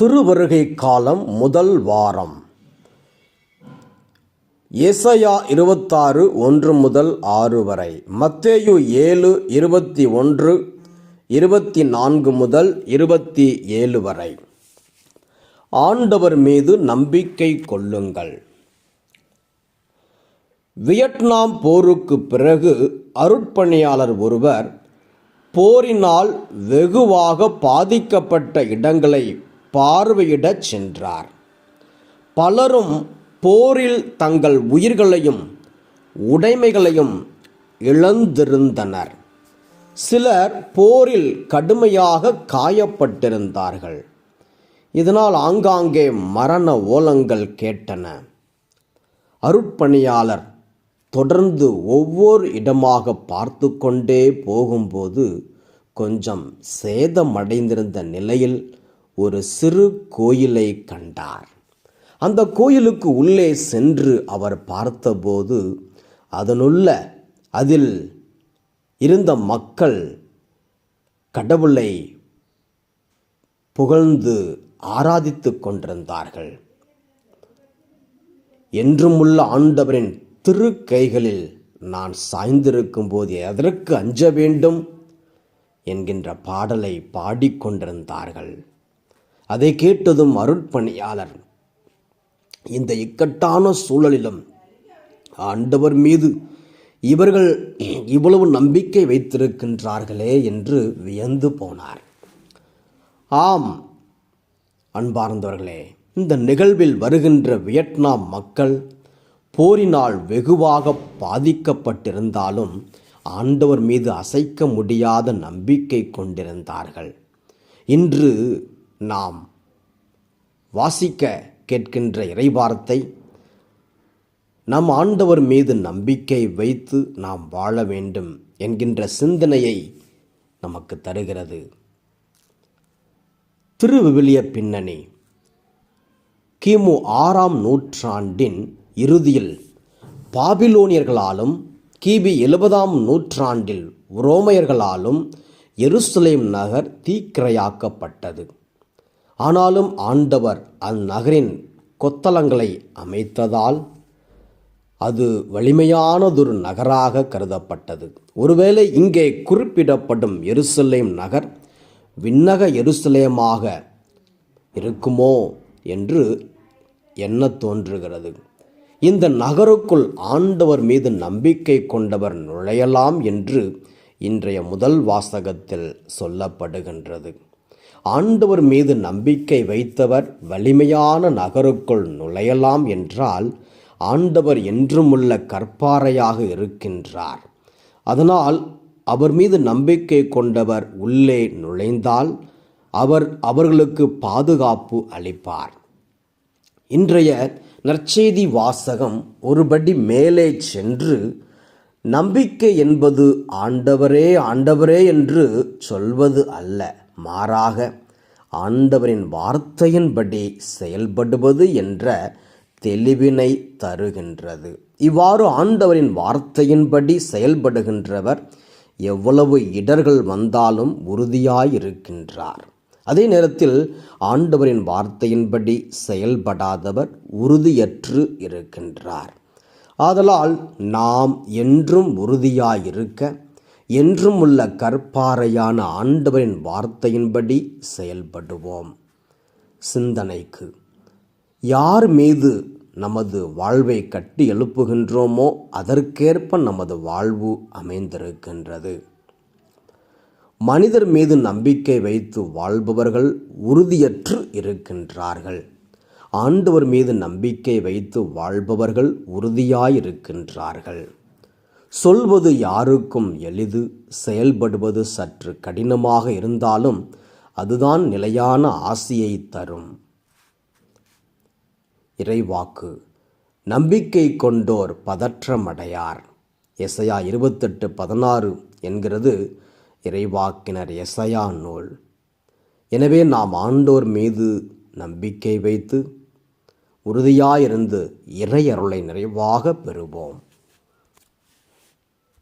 திருவருகை காலம் முதல் வாரம். எசையா இருபத்தாறு ஒன்று முதல் ஆறு வரை. மத்தேயு ஏழு இருபத்தி ஒன்று இருபத்தி நான்கு முதல் இருபத்தி ஏழு வரை. ஆண்டவர் மீது நம்பிக்கை கொள்ளுங்கள். வியட்நாம் போருக்கு பிறகு அருட்பணியாளர் ஒருவர் போரினால் வெகுவாக பாதிக்கப்பட்ட இடங்களை பார்வையிடச் சென்றார். பலரும் போரில் தங்கள் உயிர்களையும் உடைமைகளையும் இழந்திருந்தனர். சிலர் போரில் கடுமையாக காயப்பட்டிருந்தார்கள். இதனால் ஆங்காங்கே மரண ஓலங்கள் கேட்டன. அருட்பணியாளர் தொடர்ந்து ஒவ்வொரு இடமாக பார்த்து கொண்டே போகும்போது கொஞ்சம் சேதமடைந்திருந்த நிலையில் ஒரு சிறு கோயிலை கண்டார். அந்த கோயிலுக்கு உள்ளே சென்று அவர் பார்த்தபோது அதனுள்ள அதில் இருந்த மக்கள் கடவுளை புகழ்ந்து ஆராதித்து கொண்டிருந்தார்கள். என்றுமுள்ள ஆண்டவரின் திரு கைகளில் நான் சாய்ந்திருக்கும் போது எதற்கு அஞ்ச வேண்டும் என்கின்ற பாடலை பாடிக்கொண்டிருந்தார்கள் அதை கேட்டதும் அருட்பணியாளர் இந்த இக்கட்டான சூழலிலும் ஆண்டவர் மீது இவர்கள் இவ்வளவு நம்பிக்கை வைத்திருக்கின்றார்களே என்று வியந்து போனார். ஆம் அன்பார்ந்தவர்களே இந்த நிகழ்வில் வருகின்ற வியட்நாம் மக்கள் போரினால் வெகுவாக பாதிக்கப்பட்டிருந்தாலும் ஆண்டவர் மீது அசைக்க முடியாத நம்பிக்கை கொண்டிருந்தார்கள். இன்று நாம் வாசிக்க கேட்கின்ற இறைவார்த்தை நம் ஆண்டவர் மீது நம்பிக்கை வைத்து நாம் வாழ வேண்டும் என்கின்ற சிந்தனையை நமக்கு தருகிறது. திருவிவிலிய பின்னணி கிமு ஆறாம் நூற்றாண்டின் இறுதியில் பாபிலோனியர்களாலும் கிபி எழுபதாம் நூற்றாண்டில் உரோமையர்களாலும் எருசலேம் நகர் தீக்கிரையாக்கப்பட்டது. ஆனாலும் ஆண்டவர் அந்நகரின் கொத்தளங்களை அமைத்ததால் அது வலிமையானதொரு நகராக கருதப்பட்டது. ஒருவேளை இங்கே குறிப்பிடப்படும் எருசலேம் நகர் விண்ணக எருசலேமாக இருக்குமோ என்று எண்ண தோன்றுகிறது. இந்த நகருக்குள் ஆண்டவர் மீது நம்பிக்கை கொண்டவர் நுழையலாம் என்று இன்றைய முதல் வாசகத்தில் சொல்லப்படுகின்றது. ஆண்டவர் மீது நம்பிக்கை வைத்தவர் வலிமையான நகருக்குள் நுழையலாம் என்றால் ஆண்டவர் என்றுமுள்ள கற்பாறையாக இருக்கின்றார். அதனால் அவர் மீது நம்பிக்கை கொண்டவர் உள்ளே நுழைந்தால் அவர் அவர்களுக்கு பாதுகாப்பு அளிப்பார். இன்றைய நற்செய்தி வாசகம் ஒருபடி மேலே சென்று நம்பிக்கை என்பது ஆண்டவரே ஆண்டவரே என்று சொல்வது அல்ல. மாறாக ஆண்டவரின் வார்த்தையின்படி செயல்படுவது என்ற தெளிவினை தருகின்றது. இவ்வாறு ஆண்டவரின் வார்த்தையின்படி செயல்படுகின்றவர் எவ்வளவு இடர்கள் வந்தாலும் உறுதியாயிருக்கின்றார். அதே நேரத்தில் ஆண்டவரின் வார்த்தையின்படி செயல்படாதவர் உறுதியற்று இருக்கின்றார். ஆதலால் நாம் என்றும் உறுதியாயிருக்க என்றும் உள்ள கற்பாறையான ஆண்டவரின் வார்த்தையின்படி செயல்படுவோம். சிந்தனைக்கு யார் மீது நமது வாழ்வை கட்டி எழுப்புகின்றோமோ அதற்கேற்ப நமது வாழ்வு அமைந்திருக்கின்றது. மனிதர் மீது நம்பிக்கை வைத்து வாழ்பவர்கள் உறுதியற்று இருக்கின்றார்கள். ஆண்டவர் மீது நம்பிக்கை வைத்து வாழ்பவர்கள் உறுதியாயிருக்கின்றார்கள். சொல்வது யாருக்கும் எளிது செயல்படுவது சற்று கடினமாக இருந்தாலும் அதுதான் நிலையான ஆசையை தரும். இறைவாக்கு நம்பிக்கை கொண்டோர் பதற்றமடையார். எசையா இருபத்தெட்டு பதினாறு என்கிறது இறைவாக்கினர் எசையா நூல். எனவே நாம் ஆண்டோர் மீது நம்பிக்கை வைத்து உறுதியாயிருந்து இறையருளை நிறைவாக பெறுவோம்.